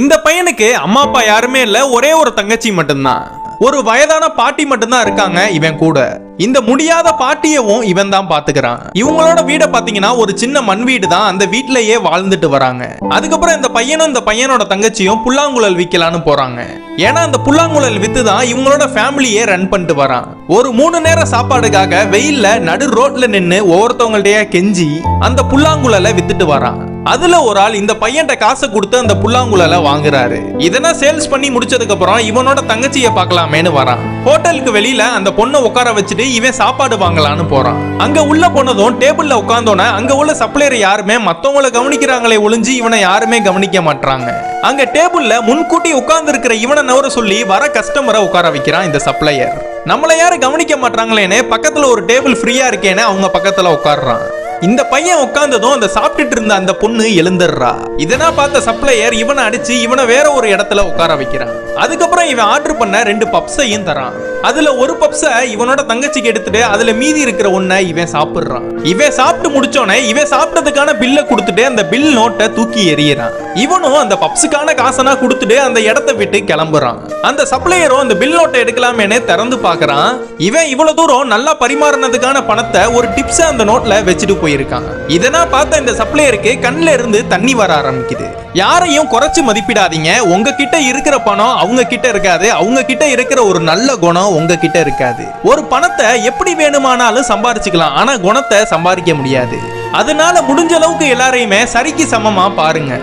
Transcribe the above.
இந்த பையனுக்கு அம்மா அப்பா யாருமே இல்ல. ஒரே ஒரு தங்கச்சி மட்டும்தான். ஒரு வயதான பாட்டி மட்டும்தான் இருக்காங்க இவன் கூட. இந்த முடியாத பாட்டியவும் இவன் தான் பாத்துக்கிறான். இவங்களோட வீட பாத்தீங்கன்னா ஒரு சின்ன மண் வீடு தான் அந்த வீட்லயே வாழ்ந்துட்டு வராங்க. அதுக்கப்புறம் இந்த பையனும் இந்த பையனோட தங்கச்சியும் புல்லாங்குழல் விற்கலான்னு போறாங்க. ஏன்னா அந்த புல்லாங்குழல் வித்து தான் இவங்களோட ஃபேமிலியே ரன் பண்ணிட்டு வரான். ஒரு மூணு நேரம் சாப்பாடுக்காக வெயில்ல நடு ரோட்ல நின்று ஒவ்வொருத்தவங்கள்டைய கெஞ்சி அந்த புல்லாங்குழலை வித்துட்டு வரான். அதுல ஒரு ஆள் இந்த பையன்ட்ட காசை கொடுத்து அந்த புல்லாங்குழலை வாங்குறாரு. இதெல்லாம் சேல்ஸ் பண்ணி முடிச்சதுக்கு அப்புறம் இவனோட தங்கச்சியை பார்க்கலாமேன்னு வரான். ஹோட்டலுக்கு வெளியில அந்த பொண்ணை உட்கார வச்சுட்டு இவன் சாப்பாடு வாங்கலான்னு போறான். அங்க உள்ள போனதும் டேபிள்ல உட்காந்தோன்னே அங்க உள்ள சப்ளையர் யாருமே மத்தவங்கள கவனிக்கிறாங்களே ஒளிஞ்சு இவனை யாருமே கவனிக்க மாட்றாங்க. அங்க டேபிள்ல முன்கூட்டி உட்கார்ந்து இருக்கிற இவனை நவர சொல்லி வர கஸ்டமரை உட்கார வைக்கிறான் இந்த சப்ளையர். நம்மள யாரும் கவனிக்க மாட்றாங்களேன்னு பக்கத்துல ஒரு டேபிள் ஃப்ரீயா இருக்கேன்னு அவங்க பக்கத்துல உட்காடுறான் இந்த பையன் உட்கார்ந்ததும் அந்த சாப்பிட்டுட்டு இருந்த அந்த பொண்ணு எழுந்துடுறா. இதனா பார்த்த சப்ளையர் இவனை அடிச்சு இவனை வேற ஒரு இடத்துல உட்கார வைக்கிறான். அதுக்கப்புறம் இவன் ஆர்டர் பண்ண ரெண்டு பப்ஸையும் தரான். அதுல ஒரு பப்ஸை இவனோட தங்கச்சிக்கு எடுத்துட்டு அதுல மீதி இருக்கிற ஒன்ன இவன் சாப்பிடுறான். இவன் சாப்பிட்டு முடிச்சோடனே இவன் சாப்பிட்டதுக்கான பில்ல கொடுத்துட்டு அந்த பில் நோட்டை தூக்கி எறியறான். இவனும் அந்த பப்ஸுக்கான காசனா கொடுத்துட்டு அந்த இடத்தை விட்டு கிளம்புறான். அந்த சப்ளையரும் அந்த பில் நோட்டை எடுக்கலாமேனே திறந்து பாக்குறான் இவன் இவ்வளவு தூரம் நல்லா பரிமாறினதுக்கான பணத்தை ஒரு டிப்ஸ் அந்த நோட்ல வச்சுட்டு போயிருக்கான். இதனா பார்த்த இந்த சப்ளையருக்கு கண்ணுல இருந்து தண்ணி வர ஆரம்பிக்குது. யாரையும் குறைச்சு மதிப்பிடாதீங்க. உங்ககிட்ட இருக்கிற பணம் அவங்க கிட்ட இருக்காது. அவங்க கிட்ட இருக்கிற ஒரு நல்ல குணம் உங்க கிட்ட இருக்காது. ஒரு பணத்தை எப்படி வேணுமானாலும் சம்பாரிச்சுக்கலாம். ஆனா குணத்தை சம்பாதிக்க முடியாது. அதனால முடிஞ்ச அளவுக்கு எல்லாரையுமே சரிக்கு சமமா பாருங்க.